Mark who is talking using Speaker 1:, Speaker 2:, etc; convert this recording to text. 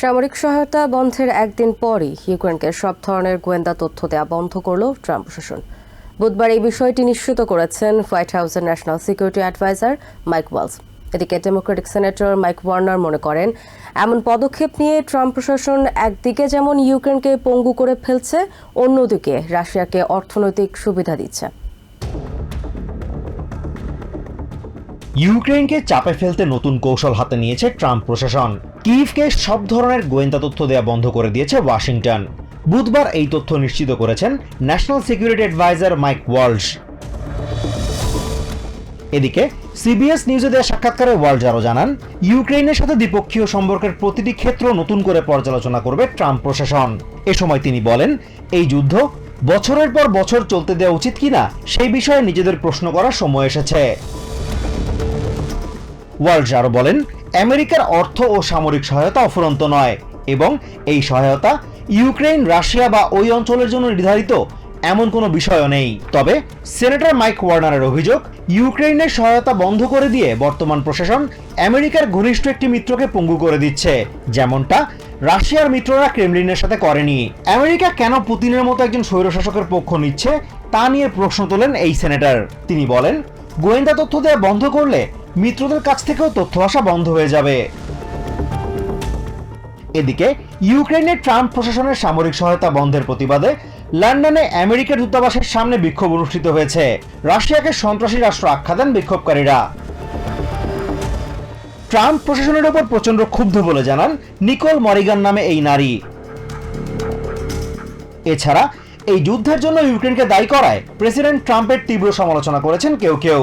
Speaker 1: সামরিক সহায়তা বন্ধের একদিন পরই ইউক্রেনকে সব ধরনের গোয়েন্দা তথ্য দেওয়া বন্ধ করল ট্রাম্প প্রশাসন। বুধবার এই বিষয়টি নিশ্চিত করেছেন হোয়াইট হাউসের national security adviser Mike Waltz. এদিকে ডেমোক্রেটিক সেনেটর মাইক ওয়ার্নার মনে করেন, এমন পদক্ষেপ নিয়ে ট্রাম্প প্রশাসন একদিকে যেমন ইউক্রেনকে পঙ্গু করে ফেলছে, অন্যদিকে রাশিয়াকে অর্থনৈতিক সুবিধা দিচ্ছে।
Speaker 2: ইউক্রেনকে চাপে ফেলতে নতুন কৌশল হাতে নিয়েছে ট্রাম্প প্রশাসন। কিভকে সব ধরনের গোয়েন্দা তথ্য দেওয়া বন্ধ করে দিয়েছে ওয়াশিংটন। বুধবার এই তথ্য নিশ্চিত করেছেন national security adviser Mike Waltz এদিকে, সিবিএস নিউজে দেওয়া সাক্ষাৎকারে ওয়ার্ল্ড আরও জানান ইউক্রেনের সাথে দ্বিপক্ষীয় সম্পর্কের প্রতিটি ক্ষেত্র নতুন করে পর্যালোচনা করবে ট্রাম্প প্রশাসন। এ সময় তিনি বলেন, এই যুদ্ধ বছরের পর বছর চলতে দেওয়া উচিত কিনা সেই বিষয়ে নিজেদের প্রশ্ন করার সময় এসেছে। ওয়ার্ল্ড আরও বলেন আমেরিকার অর্থ ও সামরিক সহায়তা অফুরন্ত নয় এবং এই সহায়তা ইউক্রেন রাশিয়া বা ওই অঞ্চলের জন্য নির্ধারিত এমন কোনো বিষয়ও নেই। তবে সেনেটর মাইক ওয়ার্নারের অভিযোগ ইউক্রেনের সহায়তা বন্ধ করে দিয়ে বর্তমান প্রশাসন আমেরিকার ঘনিষ্ঠ একটি মিত্রকে পঙ্গু করে দিচ্ছে। যেমনটা রাশিয়ার মিত্ররা ক্রেমলিনের সাথে করেনি। আমেরিকা কেন পুতিনের মতো একজন স্বৈরশাসকের পক্ষ নিচ্ছে, তা নিয়ে প্রশ্ন তোলেন এই সেনেটর। তিনি বলেন, গোয়েন্দা তথ্য দেওয়া বন্ধ করলে মিত্রদের কাছ থেকেও তথ্য আসা বন্ধ হয়ে যাবে। এদিকে ইউক্রেনের ট্রাম্প প্রশাসনের সামরিক সহায়তা বন্ধের প্রতিবাদে লন্ডনে আমেরিকার দূতাবাসের সামনে বিক্ষোভ অনুষ্ঠিত হয়েছে। রাশিয়াকে সন্ত্রাসী রাষ্ট্র আখ্যা দেন বিক্ষোভকারীরা। ট্রাম্প প্রশাসনের ওপর প্রচণ্ড ক্ষুব্ধ বলে জানান নিকোল মরিগান নামে এই নারী। এছাড়া, এই যুদ্ধের জন্য ইউক্রেনকে দায়ী করায় প্রেসিডেন্ট ট্রাম্পের তীব্র সমালোচনা করেছেন কেউ কেউ।